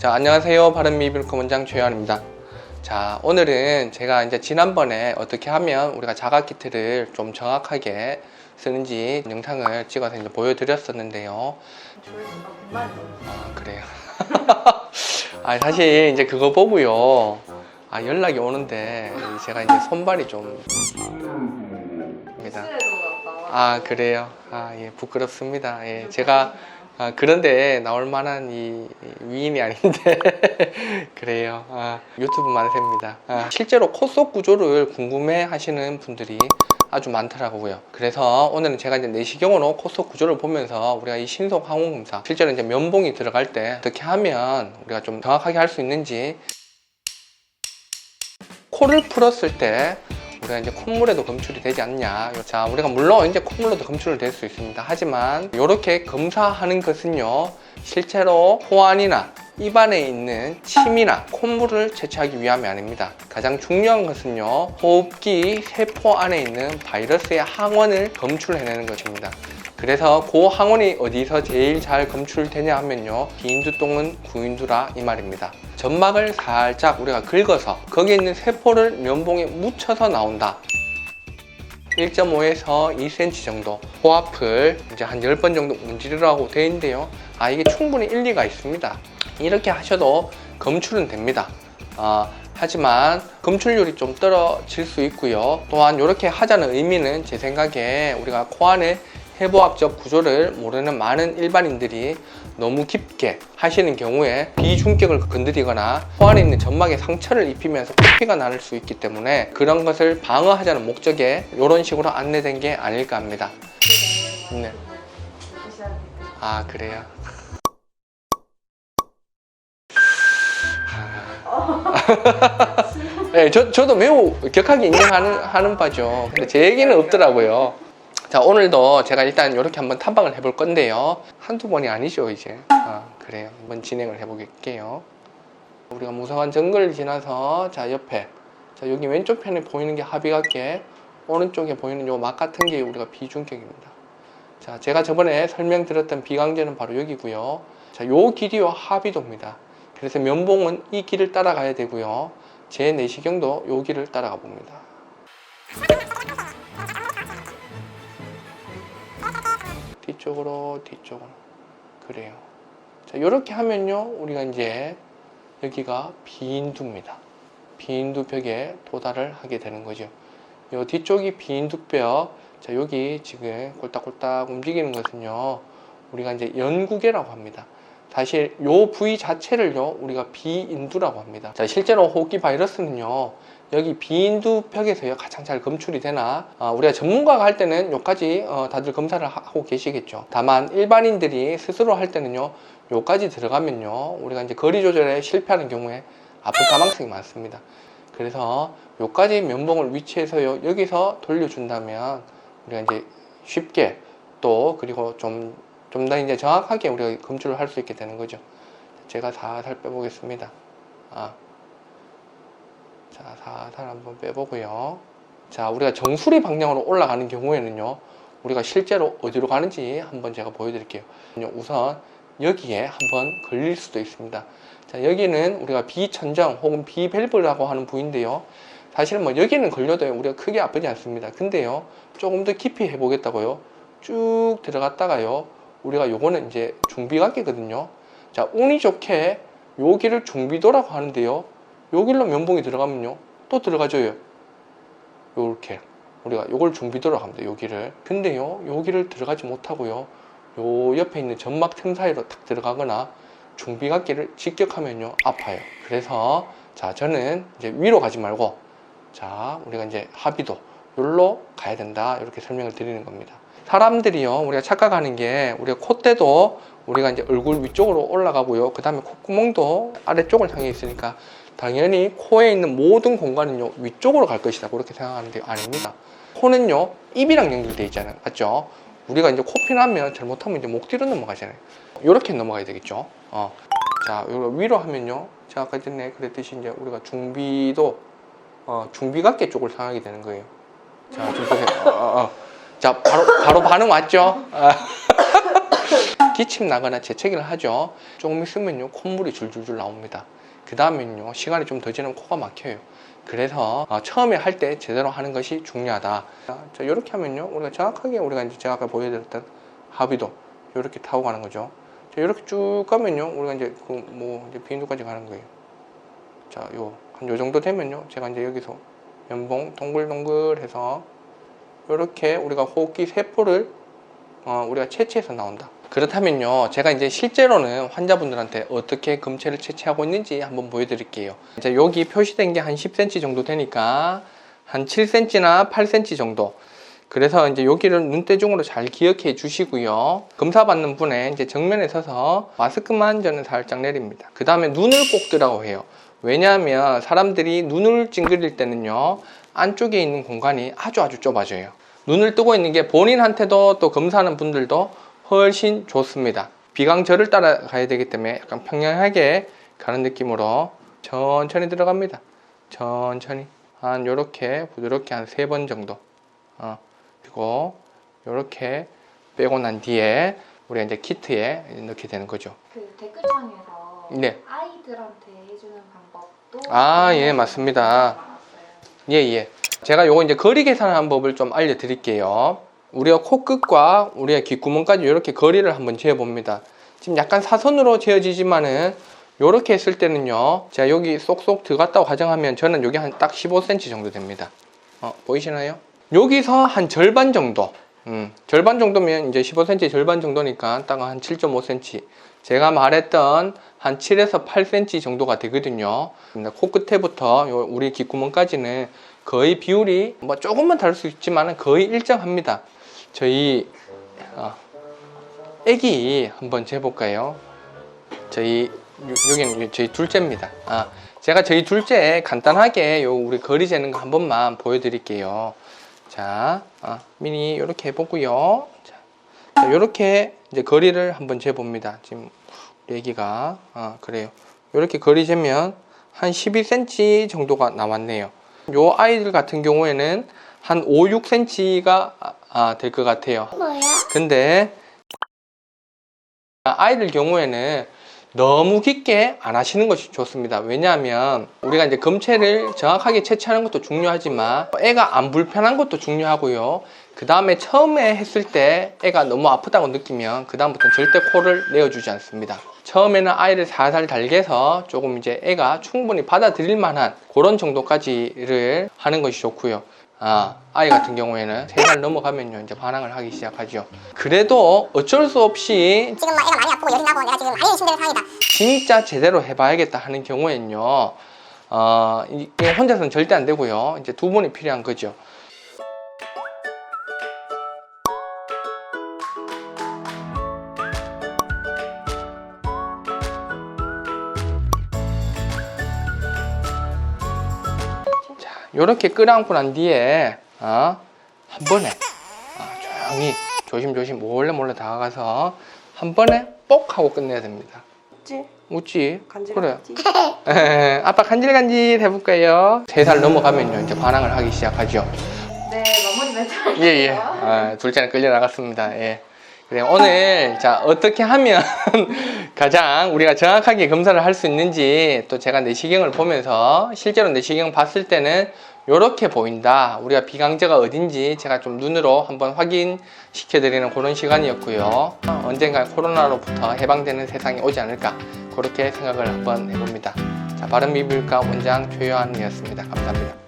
자, 안녕하세요. 바른미bil코 원장 최현입니다. 자, 오늘은 제가 이제 지난번에 어떻게 하면 우리가 자가 키트를 좀 정확하게 쓰는지 영상을 찍어서 이제 보여드렸었는데요. 조회수가 100만이 넘었어요. 아, 그래요. 아, 사실 이제 그거 보고요. 아, 연락이 오는데 제가 이제 손발이 좀. 나와. 아 그래요. 아 예 부끄럽습니다. 예 제가 아, 그런데 나올 만한 이 위인이 아닌데 그래요. 아, 유튜브 만세입니다. 아, 실제로 코 속 구조를 궁금해 하시는 분들이 아주 많더라고요. 그래서 오늘은 제가 이제 내시경으로 코 속 구조를 보면서 우리가 이 신속 항원 검사, 실제로 이제 면봉이 들어갈 때 어떻게 하면 우리가 좀 정확하게 할 수 있는지 코를 풀었을 때 우리가 이제 콧물에도 검출이 되지 않냐. 자, 우리가 물론 이제 콧물로도 검출을 될 수 있습니다. 하지만 이렇게 검사하는 것은요, 실제로 코 안이나 입안에 있는 침이나 콧물을 채취하기 위함이 아닙니다. 가장 중요한 것은요, 호흡기 세포 안에 있는 바이러스의 항원을 검출해내는 것입니다. 그래서 그 항원이 어디서 제일 잘 검출되냐 하면요 비인두똥은 구인두라 이 말입니다 점막을 살짝 우리가 긁어서 거기에 있는 세포를 면봉에 묻혀서 나온다. 1.5에서 2cm 정도 호압을 이제 한 10번 정도 문지르라고 되어 있는데요. 아 이게 충분히 일리가 있습니다. 이렇게 하셔도 검출은 됩니다. 아, 하지만 검출률이 좀 떨어질 수 있고요. 또한 이렇게 하자는 의미는 제 생각에 우리가 코 안에 해부학적 구조를 모르는 많은 일반인들이 너무 깊게 하시는 경우에 비중격을 건드리거나 코 안에 있는 점막에 상처를 입히면서 코피가 날 수 있기 때문에 그런 것을 방어하자는 목적에 이런 식으로 안내된 게 아닐까 합니다. 네. 아 그래요? 네, 저, 저도 매우 격하게 인정하는 하는 바죠. 근데 제 얘기는 없더라고요. 자, 오늘도 제가 일단 이렇게 한번 탐방을 해볼 건데요. 한두 번이 아니죠, 이제. 아, 그래요. 한번 진행을 해보겠게요. 우리가 무성한 정글을 지나서, 자, 옆에. 자, 여기 왼쪽 편에 보이는 게 합의각계, 오른쪽에 보이는 요 막 같은 게 우리가 비중격입니다. 자, 제가 저번에 설명드렸던 비강제는 바로 여기고요. 자, 요 길이요 합의도입니다. 그래서 면봉은 이 길을 따라가야 되고요. 제 내시경도 요 길을 따라가 봅니다. 뒤쪽으로 뒤쪽으로 그래요. 자, 이렇게 하면요, 우리가 이제 여기가 비인두입니다. 비인두벽에 도달을 하게 되는 거죠. 요 뒤쪽이 비인두뼈. 자, 여기 지금 꼴딱꼴딱 움직이는 것은요, 우리가 이제 연구개라고 합니다. 사실 요 부위 자체를요, 우리가 비인두라고 합니다. 자, 실제로 호흡기 바이러스는요, 여기 비인두벽에서요 가장 잘 검출이 되나? 아, 우리가 전문가가 할 때는 요까지 어, 다들 검사를 하- 하고 계시겠죠. 다만 일반인들이 스스로 할 때는요 요까지 들어가면요 우리가 이제 거리 조절에 실패하는 경우에 아플 가망성이 많습니다. 그래서 요까지 면봉을 위치해서 요 여기서 돌려준다면 우리가 이제 쉽게 또 그리고 좀 좀 더 이제 정확하게 우리가 검출을 할 수 있게 되는 거죠. 제가 살살 빼보겠습니다. 아. 자, 살살 한번 빼보고요. 자, 우리가 정수리 방향으로 올라가는 경우에는요, 우리가 실제로 어디로 가는지 한번 제가 보여드릴게요. 우선 여기에 한번 걸릴 수도 있습니다. 자, 여기는 우리가 비천정 혹은 비밸브라고 하는 부위인데요. 사실은 뭐 여기는 걸려도 우리가 크게 아프지 않습니다. 근데요, 조금 더 깊이 해보겠다고요. 쭉 들어갔다가요, 우리가 요거는 이제 중비각계거든요. 자, 운이 좋게 여기를 중비도라고 하는데요. 여기로 면봉이 들어가면요. 또 들어가져요. 요렇게. 우리가 요걸 중비도라고 합니다 여기를 근데요 여기를 들어가지 못하고요. 요 옆에 있는 점막 틈 사이로 탁 들어가거나 중비각기를 직격하면요 아파요. 그래서 자 저는 이제 위로 가지 말고 자 우리가 이제 합의도 여기로 가야 된다 이렇게 설명을 드리는 겁니다. 사람들이요 우리가 착각하는 게 우리가 콧대도 우리가 이제 얼굴 위쪽으로 올라가고요. 그 다음에 콧구멍도 아래쪽을 향해 있으니까 당연히 코에 있는 모든 공간은요 위쪽으로 갈 것이다 그렇게 생각하는데 아닙니다 코는요 입이랑 연결되어 있잖아요 맞죠 우리가 이제 코피 나면 잘못하면 이제 목 뒤로 넘어가잖아요 이렇게 넘어가야 되겠죠 어. 자 위로 하면요 제가 아까 전에 그랬듯이 이제 우리가 중비도 어, 중비각계 쪽을 상하게 되는 거예요 자좀 보세요 어, 어, 어. 자 바로 바로 반응 왔죠 아. 기침 나거나 재채기를 하죠. 조금 있으면요 콧물이 줄줄줄 나옵니다. 그 다음에는요 시간이 좀 더 지나면 코가 막혀요. 그래서 어, 처음에 할 때 제대로 하는 것이 중요하다. 자 이렇게 하면요 우리가 정확하게 우리가 이제 제가 아까 보여드렸던 하비도 이렇게 타고 가는 거죠. 자 이렇게 쭉 가면요 우리가 이제 그 뭐 이제 비인두까지 가는 거예요. 자요 정도 되면요 제가 이제 여기서 연봉 동글동글 해서 이렇게 우리가 호흡기 세포를 어, 우리가 채취해서 나온다. 그렇다면요, 제가 이제 실제로는 환자분들한테 어떻게 금체를 채취하고 있는지 한번 보여드릴게요. 이제 여기 표시된 게 한 10cm 정도 되니까 한 7cm나 8cm 정도. 그래서 이제 여기를 눈대중으로 잘 기억해 주시고요. 검사 받는 분의 이제 정면에 서서 마스크만 저는 살짝 내립니다. 그 다음에 눈을 꼭 뜨라고 해요. 왜냐하면 사람들이 눈을 찡그릴 때는요, 안쪽에 있는 공간이 아주 아주 좁아져요. 눈을 뜨고 있는 게 본인한테도 또 검사하는 분들도 훨씬 좋습니다. 비강절을 따라가야 되기 때문에 약간 평양하게 가는 느낌으로 천천히 들어갑니다. 천천히 한 요렇게 부드럽게 한 세 번 정도. 어, 그리고 요렇게 빼고 난 뒤에 우리가 이제 키트에 넣게 되는 거죠. 그 댓글창에서 네. 아이들한테 해주는 방법도 아, 예, 맞습니다. 많았어요. 예, 예. 제가 요거 이제 거리 계산하는 법을 좀 알려드릴게요. 우리가 코끝과 우리의 귓구멍까지 이렇게 거리를 한번 재어봅니다. 지금 약간 사선으로 재어지지만은 이렇게 했을 때는요. 제가 여기 쏙쏙 들어갔다고 가정하면 저는 여기 한 딱 15cm 정도 됩니다. 어, 보이시나요? 여기서 한 절반 정도. 음, 절반 정도면 이제 15cm 절반 정도니까 딱 한 7.5cm. 제가 말했던 한 7에서 8cm 정도가 되거든요. 코끝에부터 요 우리 귓구멍까지는 거의 비율이 뭐 조금만 다를 수 있지만 거의 일정합니다. 저희 어, 애기 한번 재볼까요? 저희 요- 여기는 저희 둘째입니다. 아, 제가 저희 둘째 간단하게 요 우리 거리 재는 거 한 번만 보여드릴게요. 자, 아, 미니 이렇게 해보고요. 자, 자, 이렇게 이제 거리를 한번 재봅니다. 지금 애기가 아, 그래요. 이렇게 거리 재면 한 12cm 정도가 나왔네요. 요 아이들 같은 경우에는 한 5, 6cm가 아, 될 것 같아요. 뭐야? 근데 아이들 경우에는 너무 깊게 안 하시는 것이 좋습니다. 왜냐하면 우리가 이제 검체를 정확하게 채취하는 것도 중요하지만 애가 안 불편한 것도 중요하고요. 그 다음에 처음에 했을 때 애가 너무 아프다고 느끼면 그 다음부터는 절대 코를 내어주지 않습니다. 처음에는 아이를 살살 달게서 조금 이제 애가 충분히 받아들일 만한 그런 정도까지를 하는 것이 좋고요. 아, 아이 같은 경우에는 3살 넘어가면요, 이제 반항을 하기 시작하죠. 그래도 어쩔 수 없이 지금 막 애가 많이 아프고 열이 나고 내가 지금 많이 의심되는 상황이다. 진짜 제대로 해봐야겠다 하는 경우에는요, 어, 이게 혼자서는 절대 안 되고요. 이제 두 분이 필요한 거죠. 자, 요렇게 끌어안고 난 뒤에, 어, 한 번에, 아, 조용히, 조심조심, 몰래 몰래 다가가서, 한 번에 뽁 하고 끝내야 됩니다. 찌? 웃지? 간질 그래. 아빠 간질간질 해볼까요? 세 살 넘어가면요, 이제 반항을 하기 시작하죠. 네, 마무리 멘트 예, 예. 아, 둘째는 끌려 나갔습니다. 예. 오늘, 자, 어떻게 하면 가장 우리가 정확하게 검사를 할 수 있는지 또 제가 내시경을 보면서 실제로 내시경 봤을 때는 이렇게 보인다. 우리가 비강제가 어딘지 제가 좀 눈으로 한번 확인시켜 드리는 그런 시간이었고요. 어, 언젠가 코로나로부터 해방되는 세상이 오지 않을까. 그렇게 생각을 한번 해봅니다. 자, 바른미뷰과 원장 최요한이었습니다. 감사합니다.